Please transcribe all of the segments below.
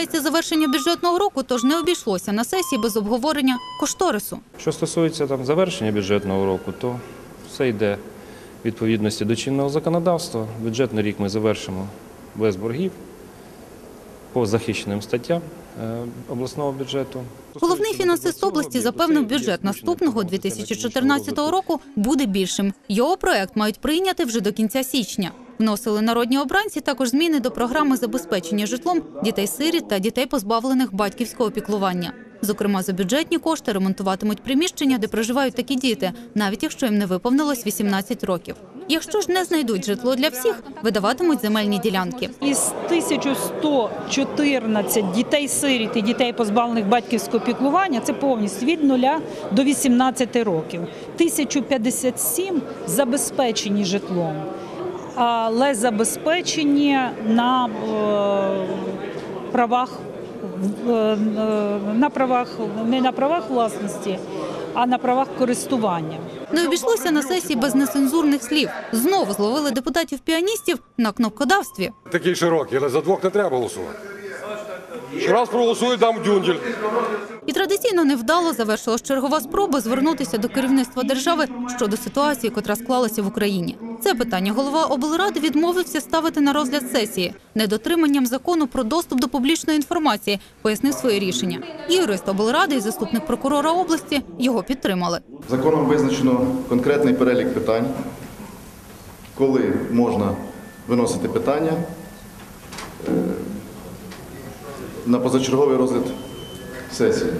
наближається завершення бюджетного року, тож не обійшлося на сесії без обговорення кошторису. Що стосується там завершення бюджетного року, то все йде в відповідності до чинного законодавства. Бюджетний рік ми завершимо без боргів по захищеним статтям е, обласного бюджету. Головний фінансист області запевнив, бюджет наступного 2014 року буде більшим. Його проект мають прийняти вже до кінця січня. Вносили народні обранці також зміни до програми забезпечення житлом дітей-сиріт та дітей, позбавлених батьківського піклування. Зокрема, за бюджетні кошти ремонтуватимуть приміщення, де проживають такі діти, навіть якщо їм не виповнилось 18 років. Якщо ж не знайдуть житло для всіх, видаватимуть земельні ділянки. Із 1114 дітей-сиріт і дітей, позбавлених батьківського піклування, це повністю від 0 до 18 років. 1057 забезпечені житлом, але забезпечені на е, правах е, е, на правах не на правах власності, а на правах користування. Не обійшлося на сесії без нецензурних слів. Знову зловили депутатів-піаністів на кнопкодавстві. Такий широкий, але за двох не треба голосувати. Ще раз проголосую, дам дюндель. І традиційно невдало завершилась чергова спроба звернутися до керівництва держави щодо ситуації, котра склалася в Україні. Це питання голова облради відмовився ставити на розгляд сесії недотриманням закону про доступ до публічної інформації, пояснив своє рішення. Юрист облради і заступник прокурора області його підтримали. Законом визначено конкретний перелік питань, коли можна виносити питання е, на позачерговий розгляд сесії.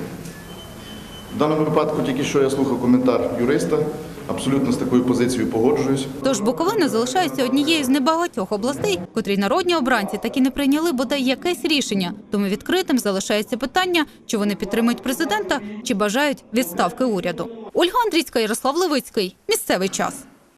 В даному випадку тільки що я слухав коментар юриста, абсолютно з такою позицією погоджуюсь. Тож Буковина залишається однією з небагатьох областей, котрі народні обранці так і не прийняли бодай якесь рішення. Тому відкритим залишається питання, чи вони підтримують президента, чи бажають відставки уряду. Ольга Андрійська, Ярослав Левицький. Місцевий час.